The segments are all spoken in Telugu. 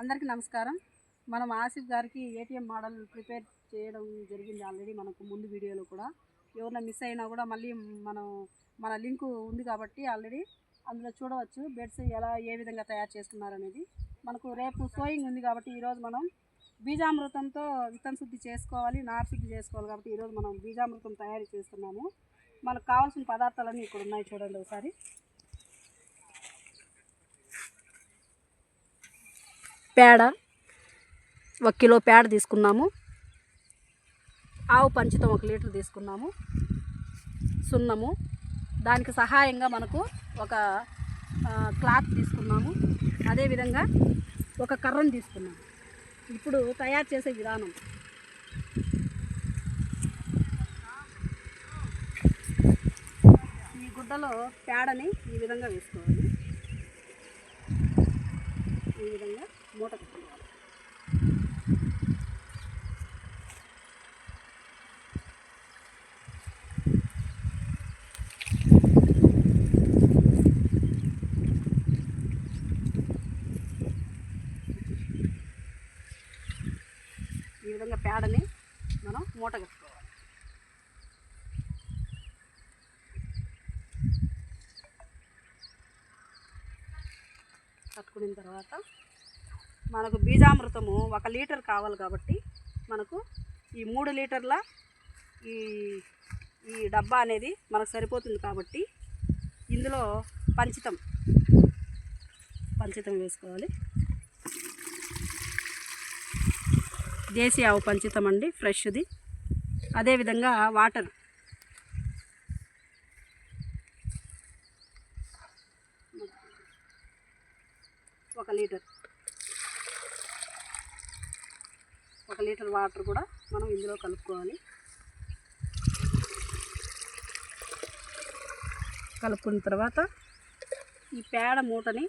అందరికీ నమస్కారం. మనం ఆసిఫ్ గారికి ఏటీఎం మోడల్ ప్రిపేర్ చేయడం జరిగింది ఆల్రెడీ మనకు ముందు వీడియోలో కూడా. ఎవరైనా మిస్ అయినా కూడా మళ్ళీ మనం మన లింక్ ఉంది కాబట్టి ఆల్రెడీ అందులో చూడవచ్చు బెడ్స్ ఎలా ఏ విధంగా తయారు చేస్తున్నారు అనేది. మనకు రేపు సోయింగ్ ఉంది కాబట్టి ఈరోజు మనం బీజామృతంతో విత్తన శుద్ధి చేసుకోవాలి నారు శుద్ధి చేసుకోవాలి కాబట్టి ఈరోజు మనం బీజామృతం తయారు చేస్తున్నాము. మనకు కావాల్సిన పదార్థాలన్నీ ఇక్కడ ఉన్నాయి చూడండి ఒకసారి. పేడ ఒక కిలో పేడ తీసుకున్నాము. ఆవు పంచితం ఒక లీటర్ తీసుకున్నాము. సున్నము. దానికి సహాయంగా మనకు ఒక క్లాత్ తీసుకున్నాము. అదేవిధంగా ఒక కర్రను తీసుకున్నాము. ఇప్పుడు తయారు చేసే విధానం. ఈ గుడ్డలో పేడని ఈ విధంగా వేసుకోవాలి. ఈ విధంగా మూట కట్టుకోవాలి ఈ విధంగా పేడని మనం మూట కట్టుకోవాలి. కట్టుకున్న తర్వాత మనకు బీజామృతము ఒక లీటర్ కావాలి కాబట్టి మనకు ఈ మూడు లీటర్ల ఈ ఈ డబ్బా అనేది మనకు సరిపోతుంది కాబట్టి ఇందులో పంచితం పంచితం వేసుకోవాలి. దేశీ ఆవు పంచితం అండి ఫ్రెష్ది. అదేవిధంగా వాటర్. ఒక లీటర్. ఒక లీటర్ వాటర్ కూడా మనం ఇందులో కలుపుకోవాలి. కలుపుకున్న తర్వాత ఈ పేడ మూటని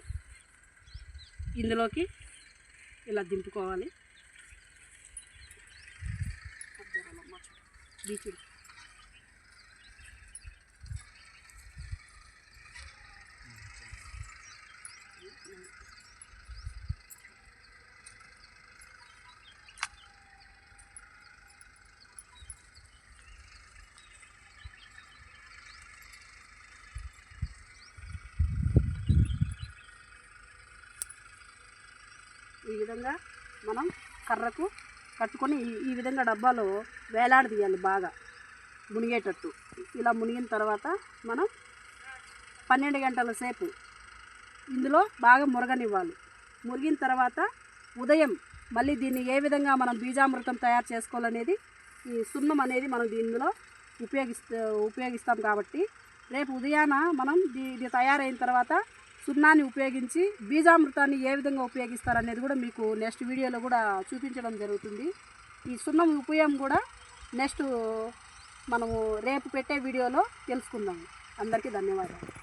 ఇందులోకి ఇలా దింపుకోవాలి. బీచుడు ఈ విధంగా మనం కర్రకు కట్టుకొని ఈ- ఈ విధంగా డబ్బాలో వేలాడదీయాలి బాగా మునిగేటట్టు. ఇలా మునిగిన తర్వాత మనం పన్నెండు గంటల సేపు ఇందులో బాగా మురగనివ్వాలి. మురిగిన తర్వాత ఉదయం మళ్ళీ దీన్ని ఏ విధంగా మనం బీజామృతం తయారు చేసుకోవాలనేది ఈ సున్నం అనేది మనం దీనిలో ఉపయోగిస్తా ఉపయోగిస్తాం కాబట్టి రేపు ఉదయాన మనం దీ ఇది తయారైన తర్వాత సున్నాన్ని ఉపయోగించి బీజామృతాన్ని ఏ విధంగా ఉపయోగిస్తారనేది కూడా మీకు నెక్స్ట్ వీడియోలో కూడా చూపించడం జరుగుతుంది. ఈ సున్నం ఉపయోగం కూడా నెక్స్ట్ మనము రేపు పెట్టే వీడియోలో తెలుసుకుందాం. అందరికీ ధన్యవాదాలు.